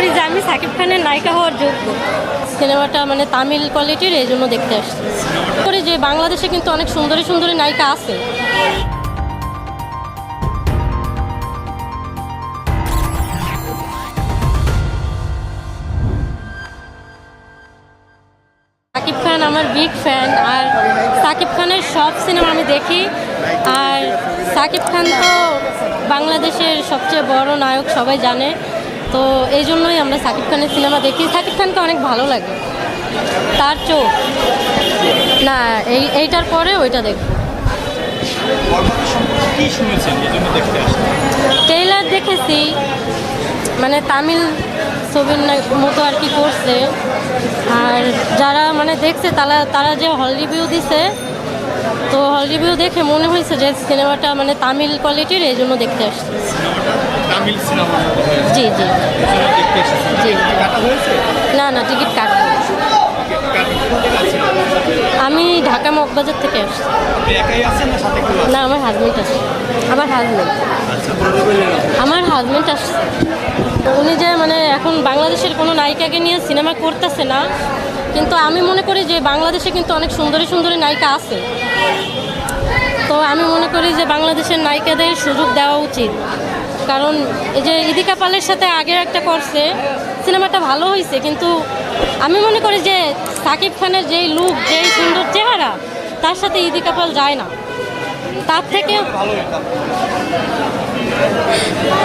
করি যে আমি সাকিব খানের নায়িকা হওয়ার যোগ্য। সিনেমাটা মানে তামিল কোয়ালিটির, এই জন্য দেখতে আসছি। করি যে বাংলাদেশে কিন্তু অনেক সুন্দরী সুন্দরী নায়িকা আছে। সাকিব খান আমার বিগ ফ্যান আর সাকিব খানের সব সিনেমা আমি দেখি। আর সাকিব খান তো বাংলাদেশের সবচেয়ে বড় নায়ক, সবাই জানে। তো এই জন্যই আমরা সাকিব খানের সিনেমা দেখি। সাকিব খানকে অনেক ভালো লাগে। তার চোখ। না এই এইটার পরে ওইটা দেখব। ট্রেলার দেখেছি। মানে তামিল ছবির না- মতো আর কি করছে। আর যারা মানে দেখছে তারা তারা যে হল রিভিউ দিছে তো হল রিভিউ দেখে মনে হয়েছে যে সিনেমাটা মানে তামিল কোয়ালিটির এই জন্য দেখতে আসছে। তামিল হয়েছে। জি জি। জি। না না টিকিট কাটবো? আমি ঢাকা মগবাজার থেকে আসছি। না আমার হাজবেন্ড আসছে আমার হাজবেন্ড আচ্ছা আমার হাজবেন্ড আসছে। উনি যে মানে এখন বাংলাদেশের কোনো নায়িকাকে নিয়ে সিনেমা করতেছে না কিন্তু আমি মনে করি যে বাংলাদেশে কিন্তু অনেক সুন্দরী সুন্দরী নায়িকা আছে। তো আমি মনে করি যে বাংলাদেশের নায়িকাদের সুযোগ দেওয়া উচিত। কারণ এই যে ইদিকা পালের সাথে আগে একটা করছে, সিনেমাটা ভালো হয়েছে কিন্তু আমি মনে করি যে সাকিব খানের যেই লুক যেই সুন্দর চেহারা, তার সাথে ইদিকা পাল যায় না। তার থেকে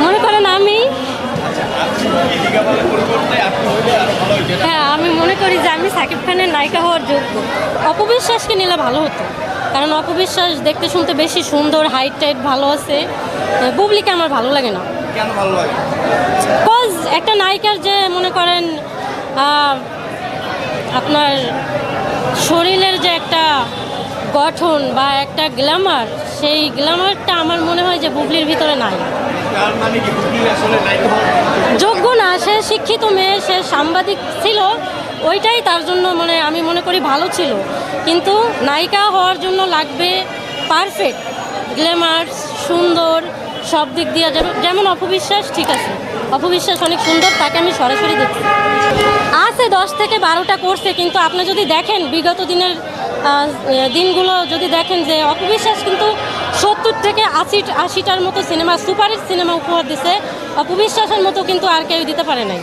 মনে করেন আমি হ্যাঁ আমি মনে করি যে আমি সাকিব খানের নায়িকা হওয়ার যোগ্য। অপবিশ্বাসকে নিলে ভালো হতো। কারণ অপবিশ্বাস দেখতে শুনতে বেশি সুন্দর হাইট টাইট ভালো আছে। বুবলিকে আমার ভালো লাগে না। কেন ভালো লাগে? কজ একটা নায়িকার যে মনে করেন আপনার শরীরের গঠন বা একটা গ্ল্যামার সেই গ্ল্যামারটা আমার মনে হয় যে বুবলির ভিতরে নাই। যোগ্য না, সে শিক্ষিত মেয়ে, সে সাংবাদিক ছিল, ওইটাই তার জন্য মানে আমি মনে করি ভালো ছিল। কিন্তু নায়িকা হওয়ার জন্য লাগবে পারফেক্ট গ্ল্যামার সুন্দর, সব দিক দিয়ে যেমন- অপবিশ্বাস, ঠিক আছে। অপবিশ্বাস অনেক সুন্দর, তাকে আমি সরাসরি দেখছি। আছে দশ থেকে বারোটা করছে কিন্তু আপনি যদি দেখেন, বিগত দিনের দিনগুলো যদি দেখেন যে অপবিশ্বাস কিন্তু সত্তর থেকে আশি, আশিটার মতো সিনেমা, সুপারহিট সিনেমা উপহার দিছে। অপবিশ্বাসের মতো কিন্তু আর কেউ দিতে পারে নাই।